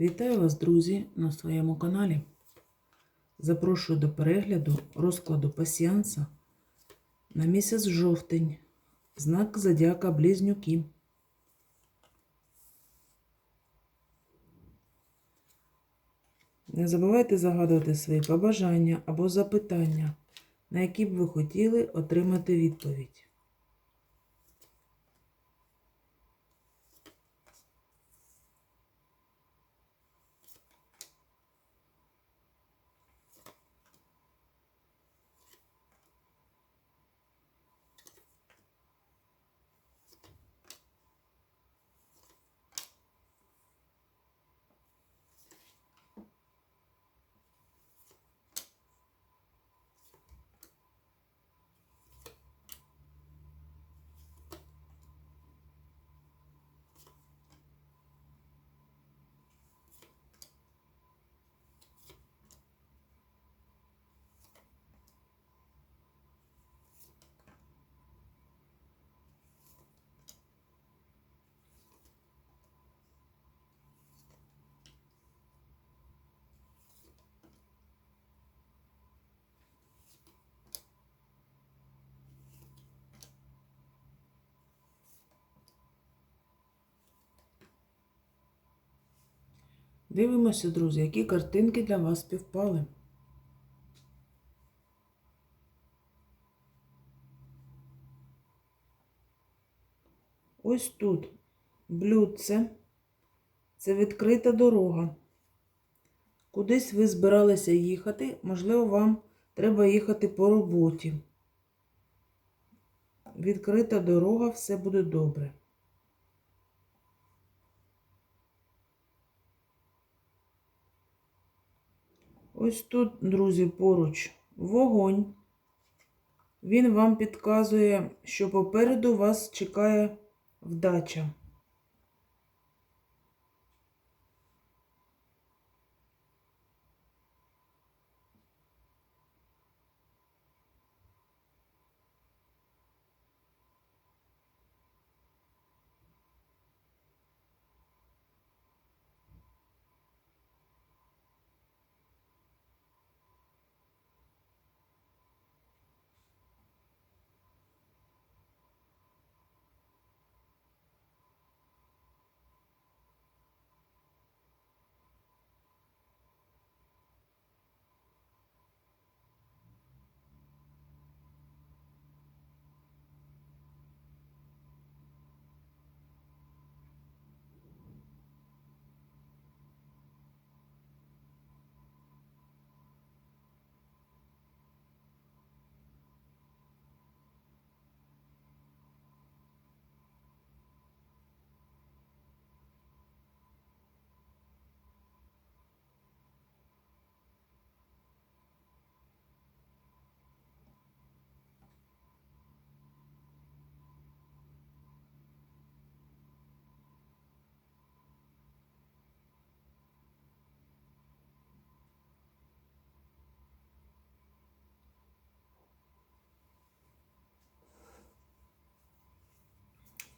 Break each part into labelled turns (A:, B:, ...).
A: Вітаю вас, друзі, на своєму каналі. Запрошую до перегляду розкладу пасіанса на місяць жовтень. Знак Зодіака Близнюки. Не забувайте загадувати свої побажання або запитання, на які б ви хотіли отримати відповідь. Дивимося, друзі, які картинки для вас співпали. Ось тут блюдце. Це відкрита дорога. Кудись ви збиралися їхати, можливо, вам треба їхати по роботі. Відкрита дорога, все буде добре. Ось тут, друзі, поруч вогонь. Він вам підказує, що попереду вас чекає вдача.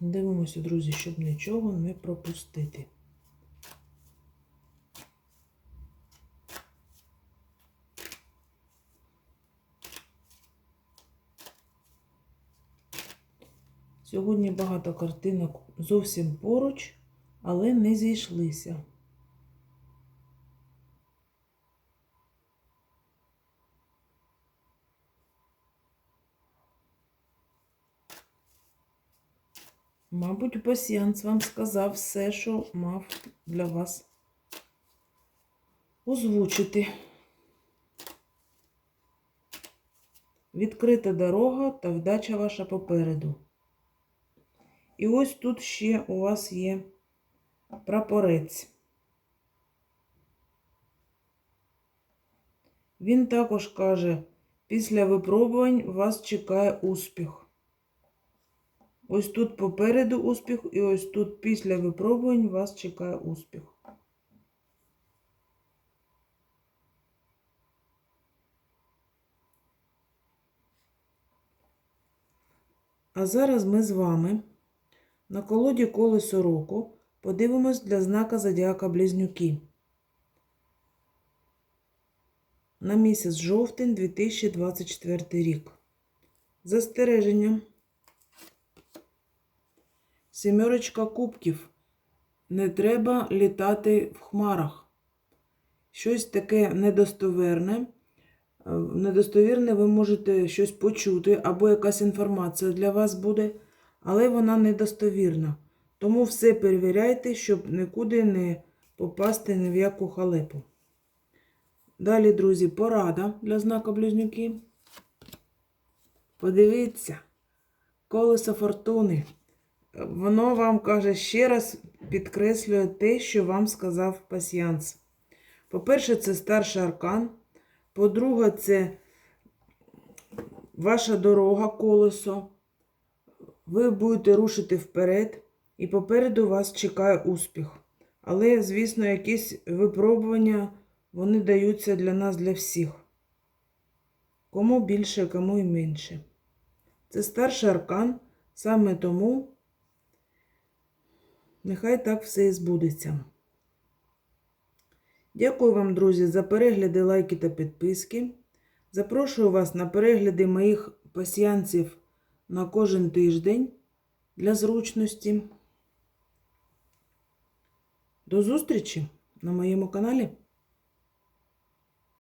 A: Дивимося, друзі, щоб нічого не пропустити. Сьогодні багато картинок зовсім поруч, але не зійшлися. Мабуть, пасіянс вам сказав все, що мав для вас озвучити. Відкрита дорога та вдача ваша попереду. І ось тут ще у вас є прапорець. Він також каже, після випробувань вас чекає успіх. Ось тут попереду успіх, і ось тут після випробувань вас чекає успіх. А зараз ми з вами на колоді колесо року подивимось для знака зодіака Близнюки на місяць жовтень 2024 рік. Застереження. Сімерочка кубків. Не треба літати в хмарах. Щось таке недостоверне. Е, Недостовірне ви можете щось почути, або якась інформація для вас буде, але вона недостовірна. Тому все перевіряйте, щоб нікуди не попасти ні в яку халепу. Далі, друзі, порада для знака близнюки. Подивіться, колесо фортуни. Воно вам каже ще раз підкреслює те, що вам сказав пасіянс. По-перше, це старший аркан. По-друге, це ваша дорога, колесо. Ви будете рушити вперед, і попереду вас чекає успіх. Але, звісно, якісь випробування вони даються для нас, для всіх. Кому більше, кому і менше. Це старший аркан, саме тому нехай так все і збудеться. Дякую вам, друзі, за перегляди, лайки та підписки. Запрошую вас на перегляди моїх пасіянців на кожен тиждень для зручності. До зустрічі на моєму каналі.